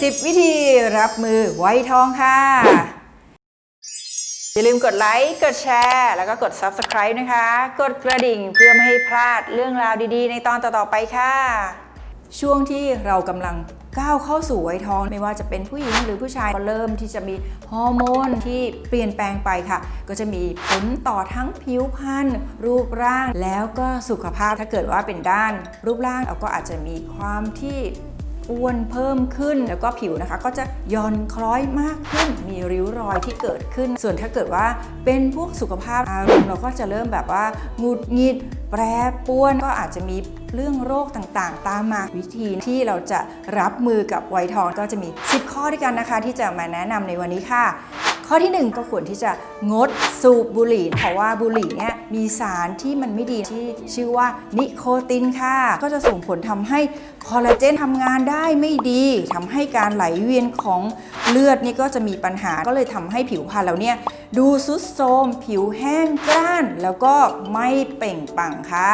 10 วิธีรับมือไวทองค่ะ อย่าลืมกดไลค์ กดแชร์ แล้วก็กด Subscribe นะคะ กดกระดิ่งเพื่อไม่ให้พลาดเรื่องราวดีๆ ในตอนต่อๆไปค่ะ ช่วงที่เรากำลังก้าวเข้าสู่วัยทองไม่ว่าจะเป็นผู้หญิงหรือผู้ชายก็เริ่มที่จะมีฮอร์โมนที่เปลี่ยนแปลงไปค่ะ ก็จะมีผลต่อทั้งผิวพรรณรูปร่างแล้วก็สุขภาพถ้าเกิดว่าเป็นด้าน รูปร่างเราก็อาจจะมีความที่ อ้วนเพิ่มขึ้นแล้วก็ผิวนะคะ ก็จะย่อนคล้อยมากขึ้น มีริ้วรอยที่เกิดขึ้น ส่วนถ้าเกิดว่าเป็นพวกสุขภาพอารมณ์เราก็จะเริ่มแบบว่าหงุดหงิดแปรปรวน ก็อาจจะมีเรื่องโรคต่างๆ ตามมาวิธีที่เราจะรับมือกับไวทองก็จะมี 10 ข้อด้วยกันนะคะ ที่จะมาแนะนำในวันนี้ค่ะ ข้อที่ 1 ก็ควรที่จะงดสูบบุหรี่ เพราะว่าบุหรี่เนี่ย มีสารที่มันไม่ดีที่ชื่อว่านิโคตินค่ะ ก็จะส่งผลทำให้คอลลาเจนทำงานได้ไม่ดีทำให้การไหลเวียนของเลือดนี่ก็จะมีปัญหาก็เลยทำให้ผิวพรรณเราเนี่ย ดูซุดโทมผิวแห้งกร้าน แล้วก็ไม่เปล่งปลั่งค่ะ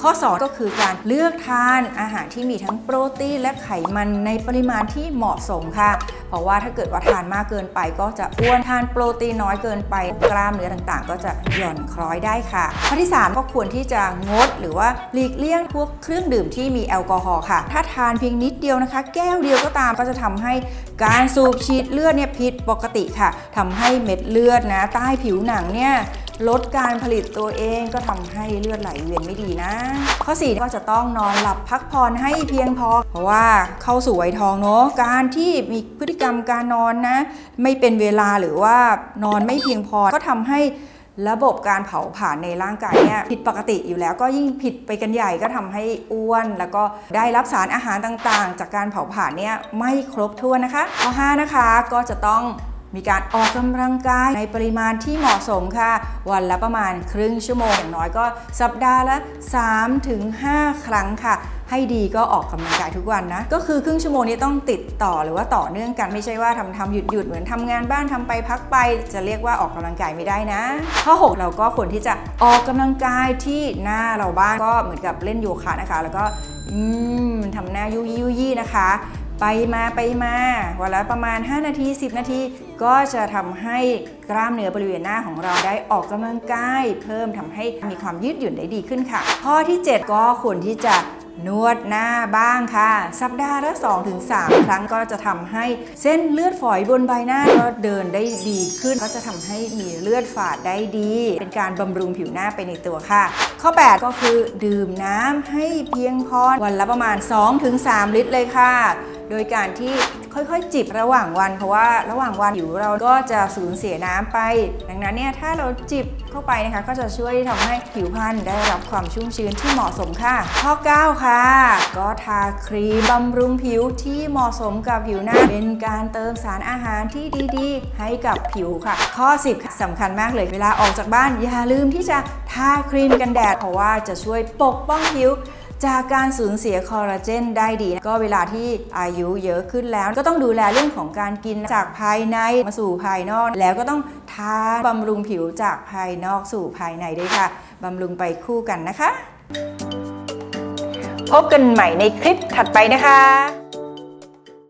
ข้อ 2 ก็คือการเลือกทานอาหารที่มีทั้งโปรตีนและไขมันในปริมาณที่เหมาะสมค่ะ เพราะว่าถ้าเกิดว่าทานมากเกินไปก็จะอ้วนทานโปรตีนน้อยเกินไปกล้ามเนื้อต่างๆ ก็จะหย่อนคล้อยได้ค่ะ ข้อที่ 3 ก็ควรที่จะงดหรือว่าหลีกเลี่ยงพวกเครื่องดื่มที่มีแอลกอฮอล์ค่ะ ถ้าทานเพียงนิดเดียวนะคะ แก้วเดียวก็ตามก็จะทำให้การสูบฉีดเลือดเนี่ยผิดปกติค่ะทำให้เม็ดเลือดนะ ใต้ผิวหนังเนี่ยลดการผลิตตัวเองก็ทำให้เลือดไหลเวียนไม่ดีนะ ข้อ 4 ก็จะต้องนอนหลับพักผ่อนให้เพียงพอ เพราะว่าเข้าสู่วัยทองเนาะการที่มีพฤติกรรมการนอนนะ ไม่เป็นเวลาหรือว่านอนไม่เพียงพอก็ทำให้ ระบบการเผาผลาญในร่างกายเนี่ยผิดปกติอยู่แล้วก็ยิ่งผิดไปกันใหญ่ก็ทำให้อ้วน แล้วก็ได้รับสารอาหารต่างๆ จากการเผาผลาญเนี่ยไม่ครบถ้วนนะคะข้อ5นะคะก็จะต้องมีการออกกำลังกายในปริมาณที่เหมาะสมค่ะ วันละประมาณครึ่งชั่วโมงอย่างน้อยก็สัปดาห์ละ 3-5 ครั้งค่ะ ให้ดีก็ออกกำลังกายทุกวันนะ ก็คือครึ่งชั่วโมงนี้ต้องติดต่อหรือว่าต่อเนื่องกันไม่ใช่ว่าทำทำหยุดหยุดเหมือนทำงานบ้านทำไปพักไป จะเรียกว่าออกกำลังกายไม่ได้นะ ข้อ 6 เราก็ควรที่จะออกกำลังกายที่หน้าเราบ้างก็เหมือนกับเล่นโยคะนะคะ แล้วก็อืมทำหน้ายุยยุยี่นะคะ ไปมาไปมาวันละประมาณ 5 นาที 10 นาที ก็จะทำให้กล้ามเนื้อบริเวณหน้าของเราได้ออกกำลังกาย เพิ่มทำให้มีความยืดหยุ่นได้ดีขึ้นค่ะ ข้อที่ 7 ก็ควรที่จะ นวดหน้าบ้างค่ะ สัปดาห์ละ 2-3 ครั้งก็จะทำให้เส้นเลือดฝอยบนใบหน้าก็เดินได้ดีขึ้น ก็จะทำให้มีเลือดฝาดได้ดี เป็นการบำรุงผิวหน้าไปในตัวค่ะ ข้อ 8 ก็คือดื่มน้ำให้เพียงพอวันละประมาณ 2-3 ลิตรเลยค่ะ โดยการที่ ค่อยๆ จิบระหว่างวัน เพราะว่าระหว่างวันผิวเราก็จะสูญเสียน้ำไป ดังนั้นเนี่ยถ้าเราจิบเข้าไปนะคะ ก็จะช่วยทำให้ผิวพรรณได้รับความชุ่มชื้นที่เหมาะสมค่ะ ข้อ 9 ค่ะ ก็ทาครีมบำรุงผิวที่เหมาะสมกับผิวหน้า เป็นการเติมสารอาหารที่ดีๆ ให้กับผิวค่ะ ข้อ 10ค่ะสำคัญมากเลยเวลาออกจากบ้านอย่าลืมที่จะทาครีมกันแดด เพราะว่าจะช่วยปกป้องผิว จากการสูญเสียคอลลาเจนได้ดี ก็เวลาที่อายุเยอะขึ้นแล้ว ก็ต้องดูแลเรื่องของการกินจากภายในมาสู่ภายนอก แล้วก็ต้องทาบำรุงผิวจากภายนอกสู่ภายในด้วยค่ะบำรุงไปคู่กันนะคะ พบกันใหม่ในคลิปถัดไปนะคะ